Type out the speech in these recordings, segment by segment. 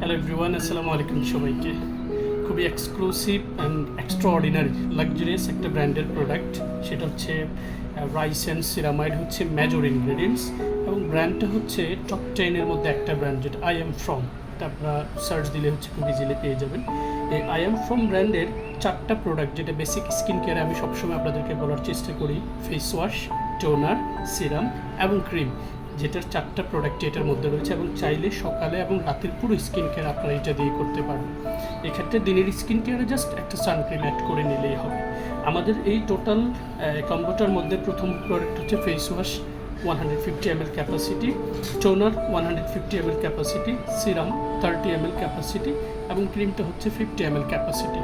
Hello everyone আসসালামু আলাইকুম সবাইকে। খুবই এক্সক্লুসিভ অ্যান্ড এক্সট্রাঅর্ডিনারি লাক্সারিয়াস একটা ব্র্যান্ডের প্রোডাক্ট সেটা হচ্ছে রাইস অ্যান্ড সিরামাইড হচ্ছে মেজর ইনগ্রেডিয়েন্টস এবং ব্র্যান্ডটা হচ্ছে টপ টেনের মধ্যে একটা ব্র্যান্ড যেটা আই এম ফ্রম এটা আপনারা সার্চ দিলে হচ্ছে খুব ইজিলি পেয়ে যাবেন। এই আই এম ফ্রম ব্র্যান্ডের চারটা প্রোডাক্ট যেটা বেসিক স্কিন কেয়ারে আমি সবসময় আপনাদেরকে বলার চেষ্টা করি। ফেস ওয়াশ টোনার সিরাম এবং ক্রিম যেটার চারটা প্রোডাক্ট এটার মধ্যে রয়েছে এবং চাইলে সকালে এবং রাতের পুরো স্কিন কেয়ার আপনারা এটা দিয়ে করতে পারবেন। এক্ষেত্রে দিনের স্কিন কেয়ারে জাস্ট একটা সানক্রিম অ্যাড করে নিলেই হবে। আমাদের এই টোটাল কম্পিউটার মধ্যে প্রথম প্রোডাক্ট হচ্ছে face wash one hundred fifty M L capacity toner one hundred fifty M L capacity serum thirty M L capacity এবং ক্রিমটা হচ্ছে ফিফটি এম এল ক্যাপাসিটি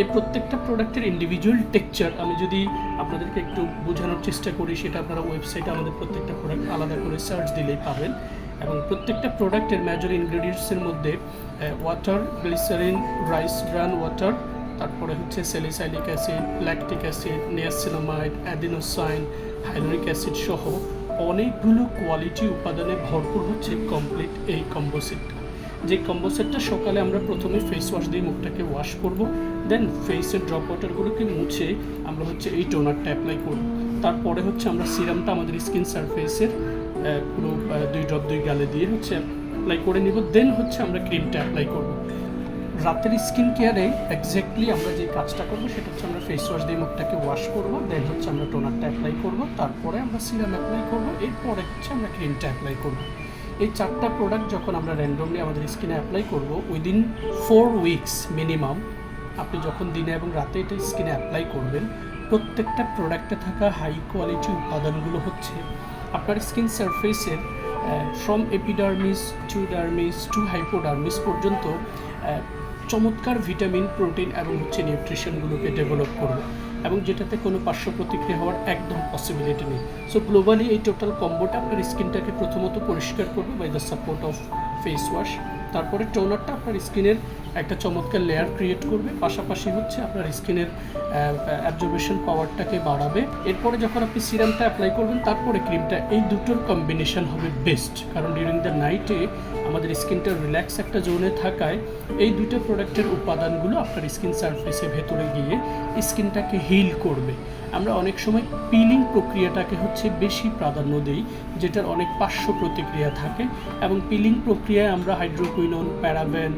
এই প্রত্যেকটা প্রোডাক্টের ইন্ডিভিজুয়াল টেক্সচার আমি যদি আপনাদেরকে একটু বোঝানোর চেষ্টা করি, সেটা আপনারা ওয়েবসাইটে আমাদের প্রত্যেকটা প্রোডাক্ট আলাদা করে সার্চ দিলেই পাবেন। এবং প্রত্যেকটা প্রোডাক্টের মেজর ইনগ্রেডিয়েন্টসের মধ্যে water glycerin rice bran water তারপরে হচ্ছে salicylic acid lactic acid niacinamide adenosine hyaluronic acid সহ অনেকগুলো কোয়ালিটি উপাদানে ভরপুর হচ্ছে কমপ্লিট এই কম্বো সেটটা যে কম্বো সেটটা সকালে আমরা প্রথমে ফেস ওয়াশ দিয়ে মুখটাকে ওয়াশ করব দেন ফেসের ড্রপ ওয়াটারগুলোকে মুছে আমরা হচ্ছে এই টোনারটা অ্যাপ্লাই করব। তারপরে হচ্ছে আমরা সিরামটা আমাদের স্কিন সারফেসের পুরো দুই ড্রপ দুই গালে দিয়ে হচ্ছে অ্যাপ্লাই করে নিব দেন হচ্ছে আমরা ক্রিমটা অ্যাপ্লাই করব। রাতের স্কিন কেয়ারে এক্স্যাক্টলি আমরা যে কাজটা করব, সেটা হচ্ছে আমরা ফেস ওয়াশ দিয়ে মুখটাকে ওয়াশ করব দেন হচ্ছে আমরা টোনারটা অ্যাপ্লাই করব, তারপরে আমরা সিরাম অ্যাপ্লাই করব, এরপরে হচ্ছে আমরা ক্রিমটা অ্যাপ্লাই করব। এই চারটা প্রোডাক্ট যখন আমরা র্যান্ডমলি আমাদের স্কিনে অ্যাপ্লাই করব উইদিন ফোর উইকস মিনিমাম আপনি যখন দিনে এবং রাতে এটা স্কিনে অ্যাপ্লাই করবেন, প্রত্যেকটা প্রোডাক্টে থাকা হাই কোয়ালিটি উপাদানগুলো হচ্ছে আপনার স্কিন সারফেসের from epidermis to dermis to hypodermis পর্যন্ত চমৎকার ভিটামিন, প্রোটিন এবং হচ্ছে নিউট্রিশনগুলোকে ডেভেলপ করবে এবং যেটাতে কোনো পার্শ্ব প্রতিক্রিয়া হওয়ার একদম পসিবিলিটি নেই। সো গ্লোবালি এই টোটাল কম্বোটা আপনার স্কিনটাকে প্রথমত পরিষ্কার করবে by the support of face wash তারপরে টোনারটা আপনার স্কিনের একটা চমৎকার লেয়ার ক্রিয়েট করবে। পাশাপাশি হচ্ছে আপনার স্কিনের অ্যাবজর্বেশন পাওয়ারটাকে বাড়াবে। এরপরে যখন আপনি সিরামটা অ্যাপ্লাই করবেন, তারপরে ক্রিমটা এই দুটোর কম্বিনেশন হবে বেস্ট কারণ ডিউরিং দ্য নাইটে আমাদের স্কিনটা রিল্যাক্স একটা জোনে থাকায়, এই দুটো প্রোডাক্টের উপাদানগুলো আপনার স্কিন সারফেসে ভেতরে গিয়ে স্কিনটাকে হিল করবে। আমরা অনেক সময় পিলিং প্রক্রিয়াটাকে হচ্ছে বেশি প্রাধান্য দিই, যেটার অনেক পার্শ্ব প্রতিক্রিয়া থাকে এবং পিলিং প্রক্রিয়ায় আমরা হাইড্রোকুইনন প্যারাবেন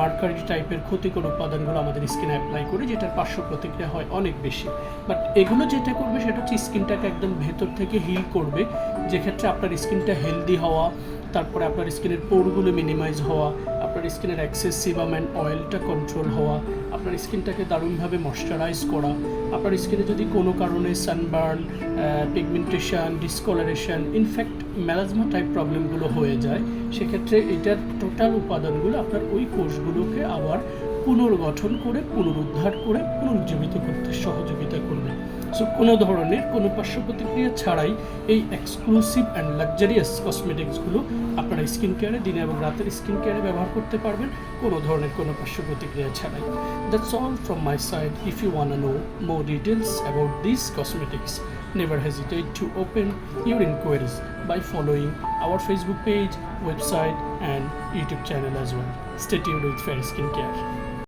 মার্কারি টাইপের ক্ষতিকর উপাদানগুলো আমাদের স্কিনে অ্যাপ্লাই করি, যেটার পার্শ্ব প্রতিক্রিয়া হয় অনেক বেশি। বাট এগুলো যেটা করবে সেটা হচ্ছে স্কিনটাকে একদম ভেতর থেকে হিল করবে, যেক্ষেত্রে আপনার স্কিনটা হেলদি হওয়া, তারপরে আপনার স্কিনের পোরগুলো মিনিমাইজ হওয়া আপনার স্কিনের অ্যাক্সেস সিবামেন্ট অয়েলটা কন্ট্রোল হওয়া, আপনার স্কিনটাকে দারুণভাবে ময়শ্চারাইজ করা, আপনার স্কিনে যদি কোনো কারণে sunburn pigmentation discolouration in fact melasma type প্রবলেমগুলো হয়ে যায়, সেক্ষেত্রে এটার টোটাল উপাদানগুলো আপনার ওই কোষগুলোকে আবার পুনর্গঠন করে পুনরুদ্ধার করে পুনরুজ্জীবিত করতে সহযোগিতা করবে সো কোনো ধরনের কোনো পার্শ্ব প্রতিক্রিয়া ছাড়াই এই এক্সক্লুসিভ অ্যান্ড লাক্সারিয়াস কসমেটিক্সগুলো আপনারা স্কিন কেয়ারে দিনে এবং রাতের স্কিন কেয়ারে ব্যবহার করতে পারবেন কোনো ধরনের কোনো পার্শ্ব প্রতিক্রিয়া ছাড়াই that's all from my side if you want know more details about this cosmetics never hesitate to open your inquiries by following our Facebook page, website, and YouTube channel as well. Stay tuned with Skin Care.